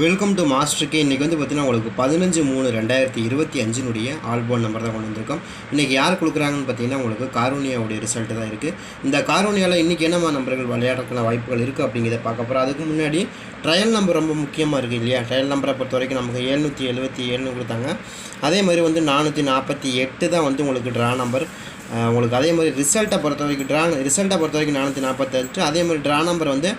Welcome to மாஸ்டருக்கு இன்றைக்கி வந்து பார்த்தீங்கன்னா உங்களுக்கு பதினஞ்சு மூணு ரெண்டாயிரத்தி இருபத்தி அஞ்சினுடைய ஆல்போன் நம்பர் தான் கொண்டு வந்திருக்கோம். இன்றைக்கி யார் கொடுக்குறாங்கன்னு பார்த்தீங்கன்னா உங்களுக்கு காரோனியாவுடைய ரிசல்ட் தான் இருக்குது இந்த காரோனியாவில் இன்றைக்கி என்னமா நம்பர்கள் விளையாடுறதுக்கான வாய்ப்புகள் இருக்குது அப்படிங்கிறத பார்க்க போகிறோம் அதுக்கு முன்னாடி ட்ரையல் நம்பர் ரொம்ப முக்கியமாக இருக்குது இல்லையா? ட்ரையல் நம்பரை பொறுத்த வரைக்கும் நமக்கு எழுநூற்றி எழுபத்தி ஏழுன்னு கொடுத்தாங்க. அதே மாதிரி வந்து நானூற்றி நாற்பத்தி எட்டு தான் வந்து உங்களுக்கு ட்ரா நம்பர் உங்களுக்கு அதே மாதிரி ரிசல்ட்டை பொறுத்த வரைக்கும் ட்ரா ரிசல்ட்டை பொறுத்த வரைக்கும் நானூற்றி நாற்பத்தெட்டு அதே மாதிரி ட்ரா நம்பர் வந்து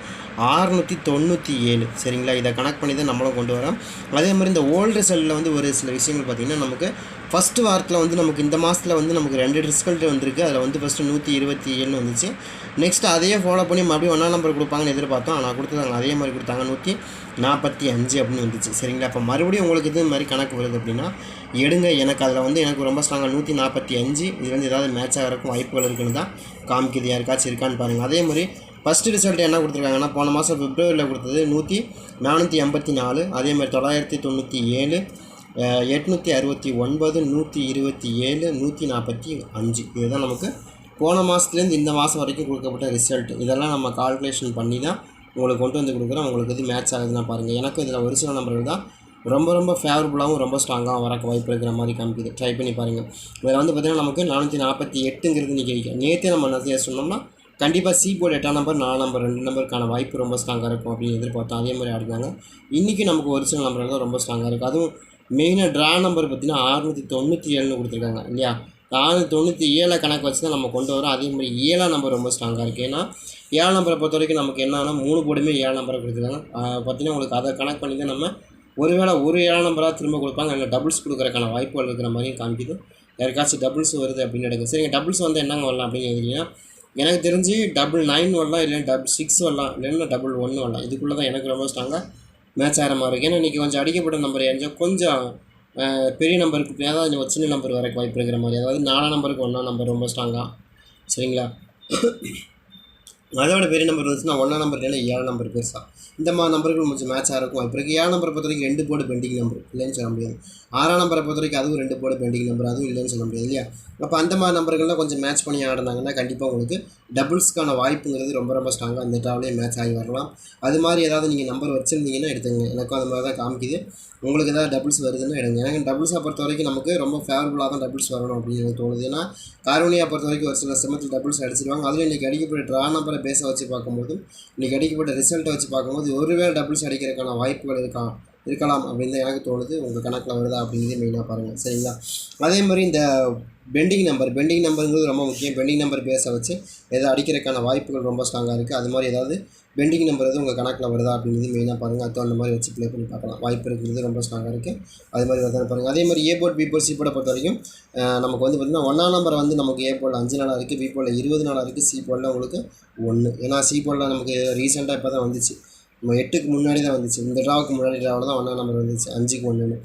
ஆறுநூற்றி தொண்ணூற்றி ஏழு. சரிங்களா? இதை கனெக்ட் பண்ணி தான் நம்மளும் கொண்டு வரோம். அதே மாதிரி இந்த ஓல்டு ரிசல்ட்டில் வந்து ஒரு சில விஷயங்கள் பார்த்திங்கன்னா நமக்கு ஃபஸ்ட்டு வாரத்தில் வந்து நமக்கு இந்த மாதத்தில் வந்து நமக்கு ரெண்டு ரிசல்ட் வந்திருக்கு. அதில் வந்து ஃபஸ்ட்டு நூற்றி இருபத்தி ஏழுன்னு வந்துச்சு. நெக்ஸ்ட் அதையே ஃபாலோ பண்ணி மறுபடியும் ஒன்றா நம்பர் கொடுப்பாங்கன்னு எதிர்பார்த்தோம். ஆனால் கொடுத்தாங்க அதே மாதிரி கொடுத்தாங்க. நூற்றி நாற்பத்தி அஞ்சு அப்படின்னு வந்துச்சு. சரிங்களா? அப்போ மறுபடியும் உங்களுக்கு இது மாதிரி கணக்கு வருது அப்படின்னா எடுங்க. எனக்கு அதில் வந்து எனக்கு ரொம்ப ஸ்ட்ராங்காக நூற்றி நாற்பத்தி அஞ்சு. இது வந்து ஏதாவது மேட்ச் ஆகிறக்கும் வாய்ப்புகள் இருக்குன்னு தான் காமிக்குது. யாருக்காச்சும் இருக்கான்னு பாருங்கள் அதே மாதிரி ஃபஸ்ட்டு ரிசல்ட் என்ன கொடுத்துருக்காங்கன்னா போன மாதம் பிப்ரவரியில் கொடுத்தது நூற்றி நானூற்றி எண்பத்தி நாலு. அதே மாதிரி தொள்ளாயிரத்தி தொண்ணூற்றி ஏழு. எட்நூற்றி அறுபத்தி ஒன்பது நூற்றி இருபத்தி ஏழு நூற்றி நாற்பத்தி அஞ்சு. இதுதான் நமக்கு போன மாதத்துலேருந்து இந்த மாதம் வரைக்கும் கொடுக்கப்பட்ட ரிசல்ட் இதெல்லாம் நம்ம கால்குலேஷன் பண்ணி தான் உங்களுக்கு கொண்டு வந்து கொடுக்குறோம். உங்களுக்கு இது மேட்ச் ஆகுதுன்னா பாருங்கள் எனக்கு இதில் ஒரு சில நம்பர்கள் தான் ரொம்ப ரொம்ப ஃபேவரபுளாகவும் ரொம்ப ஸ்ட்ராங்காகவும் வரக்கு வாய்ப்பு இருக்கிற மாதிரி காமிக்குது. ட்ரை பண்ணி பாருங்கள் இதில் வந்து பார்த்திங்கன்னா நமக்கு நானூற்றி நாற்பத்தி எட்டுங்கிறது இன்றைக்கி நேற்றே நம்ம என்ன சொன்னோம்னா கண்டிப்பாக சி போர்டு எட்டாம் நம்பர் நாலு நம்பர் ரெண்டு நம்பருக்கான வாய்ப்பு ரொம்ப ஸ்ட்ராங்காக இருக்கும் அப்படின்னு எதிர்பார்த்தோம். அதே மாதிரி ஆடினாங்க. இன்றைக்கி நமக்கு ஒரு சில நம்பர்கள் தான் ரொம்ப ஸ்ட்ராங்காக இருக்குது அதுவும் மெயினாக ட்ரா நம்பர் பார்த்தீங்கன்னா அறுநூற்றி தொண்ணூற்றி ஏழுன்னு கொடுத்துருக்காங்க இல்லையா? நானூற்றி தொண்ணூற்றி ஏழை கணக்கு வச்சு தான் நம்ம கொண்டு வரோம். அதே மாதிரி ஏழாம் நம்பர் ரொம்ப ஸ்ட்ராங்காக இருக்குது ஏன்னா ஏழாம் நம்பரை பொறுத்த வரைக்கும் நமக்கு என்னன்னா மூணு போர்டுமே ஏழாம் நம்பரை கொடுத்துருக்காங்க. பார்த்திங்கன்னா பார்த்தீங்கன்னா உங்களுக்கு அதை கணக்கு பண்ணி தான் நம்ம ஒருவேளை ஒரு ஏழாம் நம்பராக திரும்ப கொடுப்பாங்க. இல்லை டபுள்ஸ் கொடுக்குறக்கான வாய்ப்புகள் இருக்கிற மாதிரியும் காமிக்குது. யாருக்காச்சும் டபுள்ஸ் வருது அப்படின்னு எடுங்க. சரிங்க டபுள்ஸ் வந்து என்னங்க வரலாம் அப்படின்னு எழுதிங்கன்னா எனக்கு தெரிஞ்சு டபுள் நைன் வரலாம் இல்லைன்னா டபுள் சிக்ஸ் வரலாம் இல்லைன்னா டபுள் ஒன்று வரலாம். இதுக்குள்ளே தான் எனக்கு ரொம்ப ஸ்ட்ராங்காக மேட்ச் ஆகிற மாதிரி இருக்குது ஏன்னா இன்றைக்கி கொஞ்சம் அடிக்கப்பட்ட நம்பர் ஏறிஞ்சா கொஞ்சம் பெரிய நம்பருக்கு அதாவது ஒரு சின்ன நம்பர் வரைக்கும் வாய்ப்பு இருக்கிற மாதிரி. அதாவது நாலாம் நம்பருக்கு ஒன்றாம் நம்பர் ரொம்ப ஸ்ட்ராங்காக சரிங்களா? அதோட பெரிய நம்பர் வந்துச்சுன்னா ஒன்றா நம்பர் இல்லை ஏழு நம்பர் பெருசாக இந்த மாதிரி நம்பர்கள் கொஞ்சம் மேட்சாக இருக்கும். இப்போ இருக்குது ஏழு நம்பரை பொறுத்த வரைக்கும் ரெண்டு போர்டு பெண்டிங் நம்பர் இல்லைன்னு சொல்ல முடியாது. ஆறாம் நம்பரை பொறுத்த வரைக்கும் அதுவும் ரெண்டு போர்டு பெண்டிங் நம்பர் அதுவும் இல்லைன்னு சொல்ல முடியாது இல்லையா? அப்போ அந்த மாதிரி நம்பர்கள்லாம் கொஞ்சம் மேட்ச் பண்ணி ஆடினாங்கன்னா கண்டிப்பாக உங்களுக்கு டபுள்ஸ்க்கான வாய்ப்புங்கிறது ரொம்ப ரொம்ப ஸ்ட்ராங்காக அந்த ட்ராவிலே மேட்ச் ஆகி வரலாம். அது மாதிரி ஏதாவது நீங்கள் நம்பர் வச்சுருந்தீங்கன்னா எடுத்துங்க எனக்கும் அந்த மாதிரி தான் காமிக்குது. உங்களுக்கு ஏதாவது டபுள்ஸ் வருதுன்னா எடுங்க. எனக்கு டபுள்ஸை பொறுத்த வரைக்கும் நமக்கு ரொம்ப ஃபேவரபுளாக தான் டபுள்ஸ் வரணும் அப்படின்னு எனக்கு தோணுது. ஏன்னா காரோனியா பொறுத்த வரைக்கும் ஒரு சில சிமத்தில் டபுள்ஸ் அடிச்சிருவாங்க. அதில் இன்றைக்கி அடிக்கப்பட்ட ட்ரா நம்பரை பேஸை வச்சு பார்க்கும்போது இன்றைக்கி அடிக்கப்பட்ட ரிசல்ட்டை வச்சு பார்க்கும்போது ஒருவேளை டபுள்ஸ் அடிக்கிறதுக்கான வாய்ப்புகள் இருக்கா இருக்கலாம் அப்படின்னு தான் எனக்கு தோணுது. உங்கள் கணக்கில் வருதா அப்படிங்கிறது மெயினாக பாருங்கள் சரிங்களா? அதே மாதிரி இந்த பெண்டிங் நம்பர் பெண்டிங் நம்பருங்கிறது ரொம்ப முக்கியம். பெண்டிங் நம்பர் பேஸை வச்சு எதாவது அடிக்கிறதுக்கான வாய்ப்புகள் ரொம்ப ஸ்ட்ராங்காக இருக்குது அது மாதிரி ஏதாவது பெண்டிங் நம்பர் எதுவும் உங்கள் கணக்கில் வருதா அப்படிங்கிறது மெயினாக பாருங்கள் அது அந்த மாதிரி வச்சு ப்ளே பண்ணி பார்க்கலாம். வாய்ப்பு இருக்கிறது ரொம்ப ஸ்ட்ராங்காக இருக்குது அது மாதிரி வந்து பாருங்கள் அதே மாதிரி A board B board C போர்டை பொறுத்த வரைக்கும் நமக்கு வந்து பார்த்திங்கன்னா ஒன்றாம் நம்பர் வந்து நமக்கு ஏ போர்டில் அஞ்சு நாளாக இருக்குது பி போர்டில் இருபது நாளாக இருக்குது சி போர்டில் உங்களுக்கு ஒன்று ஏன்னா சி போர்டில் நமக்கு ரீசெண்டாக இப்போ தான் வந்துச்சு. எட்டுக்கு முன்னாடி தான் வந்துச்சு. இந்த ட்ராவுக்கு முன்னாடி ட்ராவில் தான் ஒன்றாம் நம்பர் வந்துச்சு. அஞ்சுக்கு ஒன்றுன்னு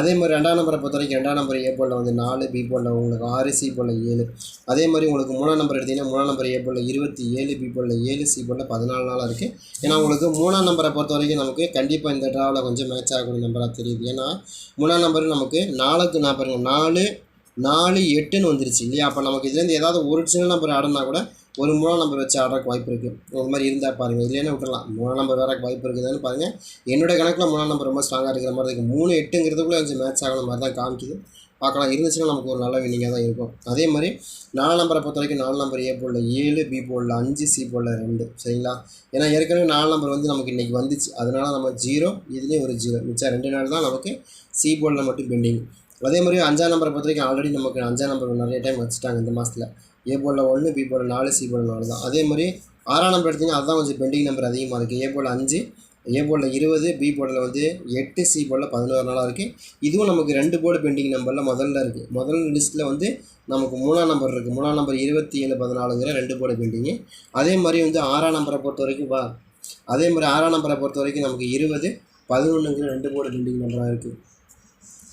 அதே மாதிரி ரெண்டாம் நம்பரை பொறுத்த வரைக்கும் ரெண்டாம் நம்பர் ஏ போர்டில் வந்து நாலு பி போர்டில் உங்களுக்கு ஆறு சி போர்டில் ஏழு. அதே மாதிரி உங்களுக்கு மூணாம் நம்பர் எடுத்தீங்கன்னா மூணாம் நம்பர் ஏ போர்டில் இருபத்தி ஏழு பி போல ஏழு சி போல பதினாலு நாளாக இருக்குது ஏன்னா உங்களுக்கு மூணாம் நம்பரை பொறுத்த வரைக்கும் நமக்கு கண்டிப்பாக இந்த ட்ராவில் கொஞ்சம் மேட்ச் ஆகக்கூடிய நம்பராக தெரியுது. ஏன்னா மூணாம் நம்பர் நமக்கு நாலுக்கு நான் பாருங்கள் நாலு நாலு எட்டுன்னு வந்துருச்சு இல்லையா? அப்போ நமக்கு இதுலேருந்து ஏதாவது ஒரு சின்ன நம்பர் ஆடினா கூட ஒரு மூணாம் நம்பர் வச்சு ஆடுறதுக்கு வாய்ப்பு இருக்குது அது மாதிரி இருந்தால் பாருங்கள் இல்லைன்னா விட்டுறலாம்? மூணாம் நம்பர் வரக்கு வாய்ப்பு இருக்குதுன்னு பாருங்கள் என்னோட கணக்கில் மூணாம் நம்பர் ரொம்ப ஸ்ட்ராங்காக இருக்கிற மாதிரி இருக்குது மூணு எட்டுங்கிறதுக்குள்ளே கொஞ்சம் மேட்ச் ஆகிற மாதிரி தான் காமிக்குது. பார்க்கலாம். இருந்துச்சுன்னா நமக்கு ஒரு நல்ல வின்னிங்காக தான் இருக்கும். அதே மாதிரி நாலு நம்பரை பொறுத்த வரைக்கும் நாலு நம்பர் ஏ போர்டில் ஏழு பி போர்டில் அஞ்சு சி போர்டில் ரெண்டு. சரிங்களா? ஏன்னா ஏற்கனவே நாலு நம்பர் வந்து நமக்கு இன்றைக்கி வந்துச்சு. அதனால நம்ம ஜீரோ இதுலேயும் ஒரு ஜீரோ மிச்சம் ரெண்டு நாள் தான் நமக்கு சி போர்டில் மட்டும் பெண்டிங் அதே மாதிரி அஞ்சாம் நம்பரை பொறுத்த வரைக்கும் ஆல்ரெடி நமக்கு அஞ்சாம் நம்பர் நிறைய டைம் வச்சுட்டாங்க இந்த மாதத்தில் ஏ போர்டில் ஒன்று பி போர்டில் நாலு சி போர்டில் நாலு தான். அதே மாதிரி ஆறாம் நம்பர் எடுத்திங்கன்னா அதுதான் கொஞ்சம் பெண்டிங் நம்பர் அதிகமாக இருக்குது ஏ போர்டில் அஞ்சு ஏ போர்டில் இருபது பி போர்டில் வந்து எட்டு சி போர்டில் பதினோரு நாளாக இருக்குது இதுவும் நமக்கு ரெண்டு போர்டு பெண்டிங் நம்பரில் முதல்ல இருக்குது முதல் லிஸ்ட்டில் வந்து நமக்கு மூணாம் நம்பர் இருக்குது மூணாம் நம்பர் இருபத்தி ஏழு பதினாலுங்கிற ரெண்டு போர்டு பெண்டிங்கு அதே மாதிரி வந்து ஆறாம் நம்பரை பொறுத்த வரைக்கும் வா. அதே மாதிரி ஆறாம் நம்பரை பொறுத்த வரைக்கும் நமக்கு இருபது பதினொன்றுங்கிற ரெண்டு போர்டு பெண்டிங் நம்பராக இருக்குது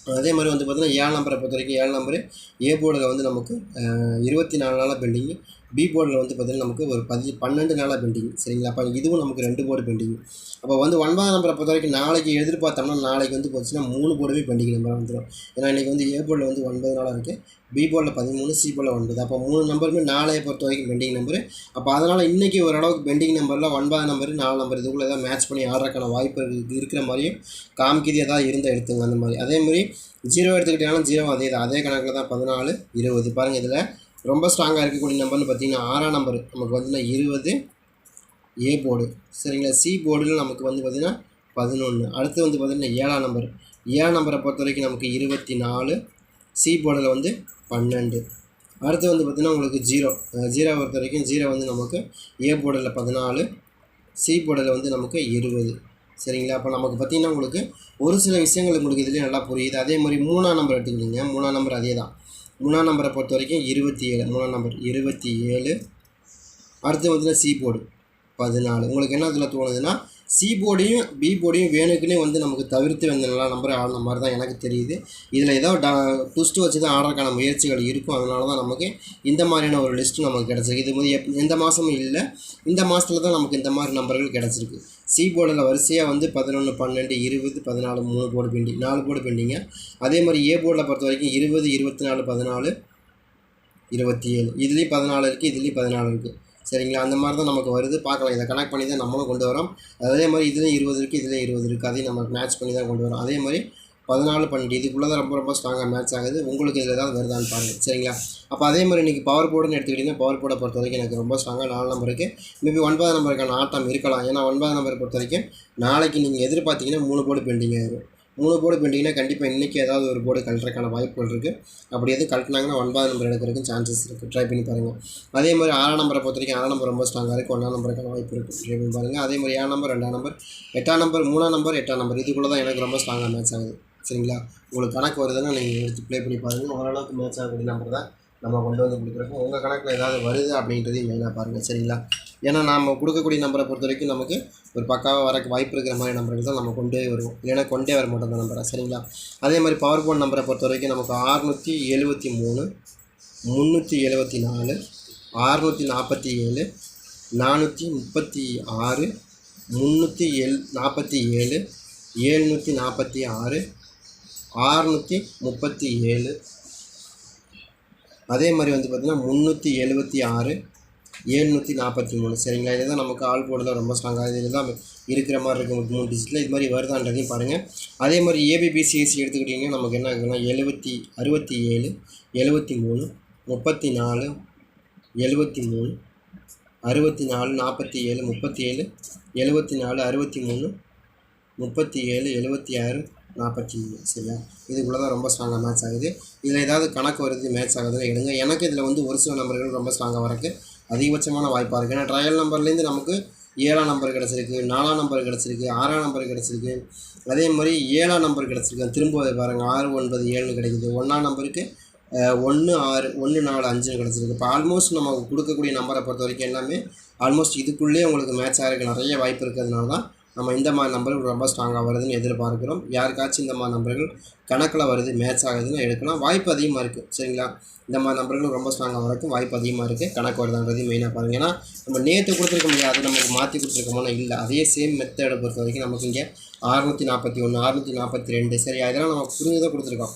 அதே மாதிரி வந்து பார்த்தீங்கன்னா ஏழு நம்பரை பொறுத்த வரைக்கும் ஏழு நம்பரு ஏ போர்டில் வந்து நமக்கு இருபத்தி நாலு நாளாக பெண்டிங்கு பி போர்டில் வந்து பார்த்திங்கன்னா நமக்கு ஒரு பதி பன்னெண்டு நாளாக பெண்டிங் சரிங்களா? அப்போ இதுவும் நமக்கு ரெண்டு போர்டு பெண்டிங் அப்போ வந்து ஒன்பதாம் நம்பரை பொறுத்த வரைக்கும் நாளைக்கு எதிர்பார்த்தோம்னா நாளைக்கு வந்து போச்சுன்னா மூணு போர்டுமே பெண்டிங் நம்பர் வந்துடும் ஏன்னா இன்றைக்கி வந்து ஏ போர்டில் வந்து ஒன்பது நாளாக இருக்குது பி போர்டில் பதிமூணு சி போர்டில் ஒன்பது. அப்போ மூணு நம்பருமே நாளைய பொறுத்த வரைக்கும் பெண்டிங் நம்பரு அப்போ அதனால் இன்றைக்கி ஓரளவுக்கு பெண்டிங் நம்பரில் ஒன்பதாம் நம்பர் நாலு நம்பர் இதுக்குள்ளே ஏதாவது மேட்ச் பண்ணி ஆடுறதுக்கான வாய்ப்பு இருக்கிற மாதிரியும் காமிக்கிது ஏதாவது இருந்தால் எடுத்துங்க அந்த மாதிரி. அதே மாதிரி ஜீரோ எடுத்துக்கிட்டாலும் ஜீரோ அதே தான். அதே கணக்கில் தான் பதினாலு இருபது. பாருங்கள் இதில் ரொம்ப ஸ்ட்ராங்காக இருக்கக்கூடிய நம்பர்னு பார்த்தீங்கன்னா ஆறாம் நம்பர் நமக்கு வந்து இருபது ஏ போர்டு சரிங்களா? சி போர்டில் நமக்கு வந்து பார்த்திங்கன்னா பதினொன்று அடுத்து வந்து பார்த்திங்கன்னா ஏழாம் நம்பர் ஏழாம் நம்பரை பொறுத்த வரைக்கும் நமக்கு இருபத்தி நாலு சி போர்டில் வந்து பன்னெண்டு. அடுத்து வந்து பார்த்திங்கன்னா உங்களுக்கு ஜீரோ ஜீரோ பொறுத்த வரைக்கும் ஜீரோ வந்து நமக்கு ஏ போர்டில் பதினாலு சி போர்டில் வந்து நமக்கு இருபது. சரிங்களா? அப்போ நமக்கு பார்த்திங்கன்னா உங்களுக்கு ஒரு சில விஷயங்கள் உங்களுக்கு இதுலேயே நல்லா புரியுது. அதே மாதிரி மூணாம் நம்பர் எடுத்துக்கிட்டீங்க. மூணாம் நம்பர் அதே தான். மூணாம் நம்பரை பொறுத்த வரைக்கும் இருபத்தி ஏழு மூணாம் நம்பர் இருபத்தி ஏழு அடுத்து வந்து சி போர்டு பதினாலு. உங்களுக்கு என்ன இதில் தோணுதுன்னா சி போர்டையும் பி போர்டையும் வேணுக்குன்னே வந்து நமக்கு தவிர்த்து வந்த நல்லா நம்பர் ஆடின மாதிரி தான் எனக்கு தெரியுது. இதில் ஏதோ ட ட்விஸ்ட்டு வச்சு தான் ஆடுறதுக்கான முயற்சிகள் இருக்கும். அதனால தான் நமக்கு இந்த மாதிரியான ஒரு லிஸ்ட்டு நமக்கு கிடச்சிருக்கு. இது வந்து எப் எந்த மாதமும் இல்லை. இந்த மாதத்துல தான் நமக்கு இந்த மாதிரி நம்பர்கள் கிடச்சிருக்கு. சி போர்டில் வரிசையாக வந்து பதினொன்று பன்னெண்டு இருபது பதினாலு மூணு போர்டு பெண்டிங் நாலு போர்டு பெண்டிங்க அதே மாதிரி ஏ போர்டில் பொறுத்த வரைக்கும் இருபது இருபத்தி நாலு பதினாலு இருபத்தி ஏழு. இதுலேயும் பதினாலு இருக்குது இதுலேயும் பதினாலு இருக்குது சரிங்களா? அந்த மாதிரி தான் நமக்கு வருது. பார்க்கலாம். இதை கனெக்ட் பண்ணி தான் நம்மளும் கொண்டு வரோம். அதே மாதிரி இதுலேயும் இருபது இருக்குது இதுலேயும் இருபது இருக்குது அதையும் நம்ம மேட்ச் பண்ணி தான் கொண்டு வரோம். அதே மாதிரி பதினாலு பன்னெண்டு. இதுக்குள்ளே தான் ரொம்ப ரொம்ப ஸ்ட்ராங்காக மேட்ச் ஆகுது. உங்களுக்கு இதில் ஏதாவது வருதான்னு பாருங்கள் சரிங்களா? அப்போ அதே மாதிரி இன்றைக்கி பவர் போர்டுன்னு எடுத்துக்கிட்டிங்கன்னா பவர் போர்டை பொறுத்த வரைக்கும் எனக்கு ரொம்ப ஸ்ட்ராங்காக நாலு நம்பருக்கு மேபி ஒன்பதாம் நம்பருக்கான ஆட்டம் இருக்கலாம். ஏன்னா ஒன்பதாம் நம்பரை பொறுத்த வரைக்கும் நாளைக்கு நீங்கள் எதிர்பார்த்தீங்கன்னா மூணு போர்டு பெண்டிங் ஆயிடும் மூணு போர்டு பெண்டிங்னா கண்டிப்பாக இன்றைக்கி ஏதாவது ஒரு போர்டு கழட்டுறதுக்கான வாய்ப்புகள் இருக்குது அப்படி எதுவும் கழட்டினாங்கன்னா ஒன்பதாம் நம்பர் எடுக்கிறதுக்கு சான்சஸ் இருக்குது ட்ரை பண்ணி பாருங்கள் அதே மாதிரி ஆறாம் நம்பரை பொறுத்த வரைக்கும் ஆறாம் நம்பர் ரொம்ப ஸ்ட்ராங்காக இருக்குது ஒன்றாம் நம்பருக்கான வாய்ப்பு இருக்குது ட்ரை பண்ணி பாருங்கள் அதே மாதிரி ஏழாம் நம்பர் ரெண்டாம் நம்பர் எட்டாம் நம்பர் மூணாம் நம்பர் எட்டாம் நம்பர் இதுக்குள்ளே தான் எனக்கு ரொம்ப ஸ்ட்ராங்காக மேட்ச் ஆகுது. சரிங்களா? உங்களுக்கு கணக்கு வருதுன்னா நீங்கள் எடுத்து ப்ளே பண்ணி பாருங்கள் ஓரளவுக்கு மேட்ச் ஆகக்கூடிய நம்பர் தான் நம்ம கொண்டு வந்து கொடுக்குறோம் உங்கள் கணக்கில் ஏதாவது வருது அப்படின்றதையும் மெயினாக பாருங்கள் சரிங்களா? ஏன்னா நம்ம கொடுக்கக்கூடிய நம்பரை பொறுத்த வரைக்கும் நமக்கு ஒரு பக்காவாக வரக்கு வாய்ப்பு இருக்கிற மாதிரி நம்பர்கள் தான் நம்ம கொண்டே வருவோம். இல்லைன்னா கொண்டே வர மாட்டோம் அந்த நம்பரை. சரிங்களா? அதே மாதிரி பவர் போன் நம்பரை பொறுத்த வரைக்கும் நமக்கு ஆறுநூற்றி எழுபத்தி மூணு முந்நூற்றி எழுபத்தி நாலு ஆறுநூற்றி நாற்பத்தி ஏழு நானூற்றி முப்பத்தி ஆறு முந்நூற்றி எல் நாற்பத்தி ஏழு ஏழ்நூற்றி நாற்பத்தி ஆறு ஆறுநூற்றி முப்பத்தி ஏழு. அதே மாதிரி வந்து பார்த்திங்கன்னா முந்நூற்றி எழுபத்தி ஆறு ஏழ்நூற்றி நாற்பத்தி மூணு. சரிங்களா? இதுதான் நமக்கு ஆள் தான் ரொம்ப ஸ்ட்ராங்காக இதில் தான் இருக்கிற மாதிரி இருக்கும் மூணு டிஜிட்டில் இது மாதிரி வருதான்றதையும் பாருங்கள் அதே மாதிரி ஏபிபிசிஎஸ்சி எடுத்துக்கிட்டிங்கன்னா நமக்கு என்ன ஆகுதுன்னா எழுபத்தி அறுபத்தி ஏழு எழுபத்தி மூணு முப்பத்தி நாலு எழுபத்தி மூணு அறுபத்தி நாலு நாற்பத்தி ஏழு முப்பத்தி ஏழு எழுபத்தி நாலு அறுபத்தி மூணு முப்பத்தி ஏழு எழுபத்தி ஆறு நாற்பத்தி மூணு சரியா? இதுக்குள்ளே தான் ரொம்ப ஸ்ட்ராங்காக மேட்ச் ஆகுது. இதில் ஏதாவது கணக்கு வருது மேட்ச் ஆகுதுன்னு எடுங்க. எனக்கு இதில் வந்து ஒரு சில நம்பர்கள் ரொம்ப ஸ்ட்ராங்காக வரக்கு. அதிகபட்சமான வாய்ப்பாக இருக்குது ஏன்னா ட்ரையல் நம்பர்லேருந்து நமக்கு ஏழாம் நம்பர் கிடச்சிருக்கு நாலாம் நம்பர் கிடச்சிருக்கு ஆறாம் நம்பர் கிடச்சிருக்கு. அதே மாதிரி ஏழாம் நம்பர் கிடச்சிருக்கு. திரும்ப பாருங்கள் ஆறு ஒன்பது ஏழுன்னு கிடைக்குது. ஒன்றாம் நம்பருக்கு ஒன்று ஆறு ஒன்று நாலு அஞ்சுன்னு கிடச்சிருக்கு. இப்போ ஆல்மோஸ்ட் நம்ம கொடுக்கக்கூடிய நம்பரை பொறுத்த வரைக்கும் எல்லாமே ஆல்மோஸ்ட் இதுக்குள்ளேயே உங்களுக்கு மேட்ச் ஆகிறதுக்கு நிறைய வாய்ப்பு இருக்கிறதுனால தான் நம்ம இந்த மாதிரி நம்பர்கள் ரொம்ப ஸ்ட்ராங்காக வருதுன்னு எதிர்பார்க்குறோம். யாருக்காச்சும் இந்த மாதிரி நம்பர்கள் கணக்கில் வருது மேட்ச் ஆகுதுன்னு எடுக்கலாம். வாய்ப்பு அதிகமாக இருக்குது சரிங்களா? இந்த மாதிரி நம்பர்களும் ரொம்ப ஸ்ட்ராங்காக வரக்கும் வாய்ப்பு அதிகமாக இருக்குது கணக்கு வருதான்றதையும் மெயினாக பாருங்கள் ஏன்னா நம்ம நேற்று கொடுத்துருக்க முடியாது அது நமக்கு மாற்றி கொடுத்துருக்கோம்னா இல்லை. அதே சேம் மெத்தடை பொறுத்த வரைக்கும் நமக்கு இங்கே அறுநூற்றி நாற்பத்தி ஒன்று அறுநூற்றி நாற்பத்தி ரெண்டு சரி அதெல்லாம் நம்ம புரிஞ்சதாக கொடுத்துருக்கோம்.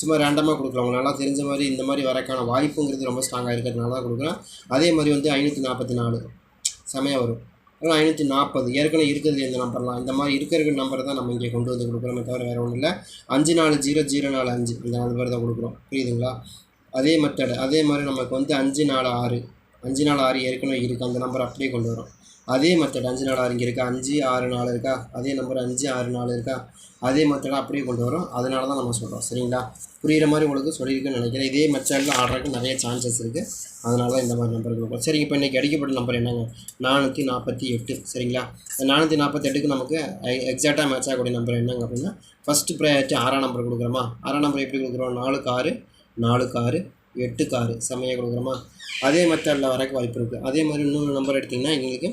சும்மா ரேண்டமாக கொடுக்குறோம் அவங்க நல்லா தெரிஞ்ச மாதிரி இந்த மாதிரி வரக்கான வாய்ப்புங்கிறது ரொம்ப ஸ்ட்ராங்காக இருக்கிறதுனால தான் கொடுக்குறேன். அதே மாதிரி வந்து ஐநூற்றி நாற்பத்தி நாலு செமையாக வரும். ஐநூற்றி நாற்பது. ஏற்கனவே இருக்கிறது இந்த நம்பர்லாம். இந்த மாதிரி இருக்கிற நம்பர் தான் நம்ம இங்கே கொண்டு வந்து கொடுக்குறோமே தவிர வேறு ஒன்றும் இல்லை. அஞ்சு நாலு ஜீரோ ஜீரோ நாலு அஞ்சு. இந்த நம்பர் தான் கொடுக்குறோம். புரியுதுங்களா? அதே மெத்தடு அதே மாதிரி நமக்கு வந்து அஞ்சு நாலு ஆறு. அஞ்சு நாலு ஆறு ஏற்கனவே இருக்குது அந்த நம்பர் அப்படியே கொண்டு வரோம். அதே மெத்தட் அஞ்சு நாலு ஆறு இங்கே இருக்கா? அஞ்சு ஆறு நாலு இருக்கா? அதே நம்பர் அஞ்சு ஆறு நாலு இருக்கா? அதே மெத்தடாக அப்படியே கொண்டு வரும். அதனால தான் நம்ம சொல்கிறோம் சரிங்களா? புரிகிற மாதிரி உங்களுக்கு சொல்லியிருக்குன்னு நினைக்கிறேன். இதே மெத்தடில் ஆடுறதுக்கு நிறைய சான்சஸ் இருக்குது அதனால தான் இந்த மாதிரி நம்பர் கொடுக்குறோம். சரி இப்போ இன்றைக்கி அடிக்கப்பட்ட நம்பர் என்னங்க? நானூற்றி நாற்பத்தி எட்டு. சரிங்களா? இந்த நானூற்றி நாற்பத்தெட்டுக்கு நமக்கு எக்ஸாக்டாக மேட்ச் ஆகக்கூடிய நம்பர் என்னங்க அப்படின்னா ஃபஸ்ட்டு ப்ரையாரிட்டி ஆறாம் நம்பர் கொடுக்குறோமா? ஆறாம் நம்பர் எப்படி கொடுக்குறோம்? நாலுக்கு ஆறு நாலுக்கு ஆறு எட்டுக்கு ஆறு செம்மையாக கொடுக்குறோமா? அதே மெத்தடில் வரக்கு வாய்ப்பு இருக்குது அதே மாதிரி இன்னொரு நம்பர் எடுத்திங்கன்னா எங்களுக்கு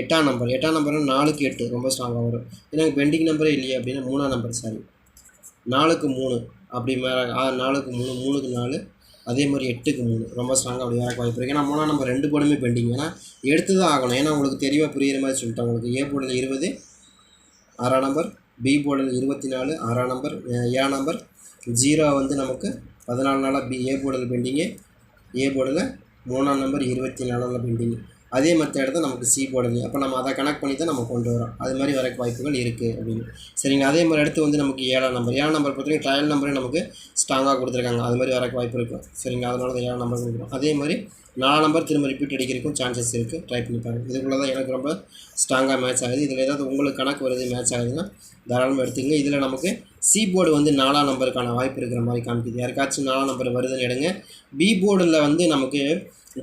எட்டாம் நம்பர் எட்டாம் நம்பர் நாலுக்கு எட்டு. ரொம்ப ஸ்ட்ராங்காக வரும். ஏன்னா பெண்டிங் நம்பரே இல்லையே அப்படின்னா மூணாம் நம்பர் சாரி நாலுக்கு மூணு. அப்படி மேலே நாலுக்கு மூணு மூணுக்கு நாலு. அதே மாதிரி எட்டுக்கு மூணு. ரொம்ப ஸ்ட்ராங்காக அப்படி வரக்கு வாய்ப்பு இருக்குது ஏன்னா மூணாம் நம்பர் ரெண்டு போர்டுமே பெண்டிங் ஏன்னா எடுத்து தான் ஆகணும். ஏன்னா உங்களுக்கு தெரியவாக புரியுற மாதிரி சொல்லிட்டேன் உங்களுக்கு. ஏ போர்டில் இருபது ஆறாம் நம்பர் பி போர்டில் இருபத்தி நாலு ஆறாம் நம்பர் அஹ் ஏழாம் நம்பர் ஜீரோ வந்து நமக்கு பதினாலு நாளாக பி ஏ போர்டில் பெண்டிங்கு ஏ போர்டில் மூணாம் நம்பர் இருபத்தி நாலாவில் பெண்டிங்கு அதே மற்ற இடத்த நமக்கு சி போர்டுலையும் அப்போ நம்ம அதை கனெக்ட் பண்ணி தான் நம்ம கொண்டு வரோம். அது மாதிரி வரக்கு வாய்ப்புகள் இருக்குது அப்படின்னு. சரிங்க அதே மாதிரி அடுத்து வந்து நமக்கு ஏழாம் நம்பர் ஏழாம் நம்பர் பொறுத்தவரைக்கும் ட்ரையல் நம்பரே நமக்கு ஸ்ட்ராங்காக கொடுத்துருக்காங்க. அது மாதிரி வரக்கு வாய்ப்பு இருக்கும் சரிங்க அதனால தான் ஏழாம் நம்பர் கொடுக்குறோம். அதே மாதிரி நாலு நம்பர் திரும்ப ரிப்பீட் அடிக்கிறதுக்கும் சான்சஸ் இருக்குது ட்ரை பண்ணி பாருங்கள் இதுக்குள்ளே தான் எனக்கு ரொம்ப ஸ்ட்ராங்காக மேட்ச் ஆகுது. இதில் ஏதாவது உங்களுக்கு கணக்கு வருது மேட்ச் ஆகுதுன்னா தாராளமாக எடுத்துங்க இதில் நமக்கு சி போர்டு வந்து நாலாம் நம்பருக்கான வாய்ப்பு இருக்கிற மாதிரி காமிக்குது. யாருக்காச்சும் நாலாம் நம்பர் வருதுன்னு எடுங்க. பி போர்டில் வந்து நமக்கு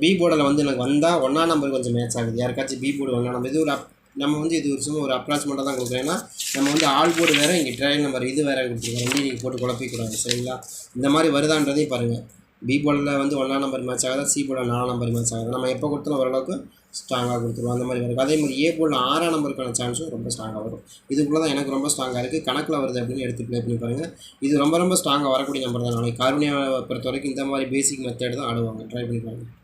பி போர்டில் வந்து எனக்கு வந்தால் ஒன்றாம் நம்பர் கொஞ்சம் மேட்ச் ஆகுது. யாருக்காச்சும் பி போர்டு ஒன்றாம் நம்பர் இது ஒரு அப் நம்ம வந்து இது ஒரு சும்மா ஒரு அப்ராச்மெண்ட்டாக தான் கொடுக்குறோம். ஏன்னா நம்ம வந்து ஆல் போர்டு வேறு இங்கே ட்ரையல் நம்பர் இது வேறு கொடுத்துருக்கோம் ரெண்டையும் நீங்கள் போட்டு குழப்பிக்கூடாது சரிங்களா? இந்த மாதிரி வருதான்றதையும் பாருங்கள் பி போர்டில் வந்து ஒன்றாம் நம்பர் மேட்ச் ஆகுதா சி போர்டில் நாலாம் நம்பர் மேட்ச் ஆகுது? நம்ம எப்போ கொடுத்தாலும் ஓரளவுக்கு ஸ்ட்ராங்காக கொடுத்துருவோம். அந்த மாதிரி வரும். அதே மாதிரி ஏ போல் ஆறாம் நம்பருக்கான சான்ஸும் ரொம்ப ஸ்ட்ராங்காக வரும். இதுக்குள்ளே தான் எனக்கு ரொம்ப ஸ்ட்ராங்காக இருக்குது கணக்கில் வருது அப்படின்னு எடுத்து ப்ளே பண்ணி பாருங்கள் இது ரொம்ப ரொம்ப ஸ்ட்ராங்காக வரக்கூடிய நம்பர் தான். நாளைக்கு கார்னியாவை பொறுத்த வரைக்கும் இந்த மாதிரி பேசிக் மெத்தட் தான் ஆடுவாங்க. ட்ரை பண்ணி பாருங்கள்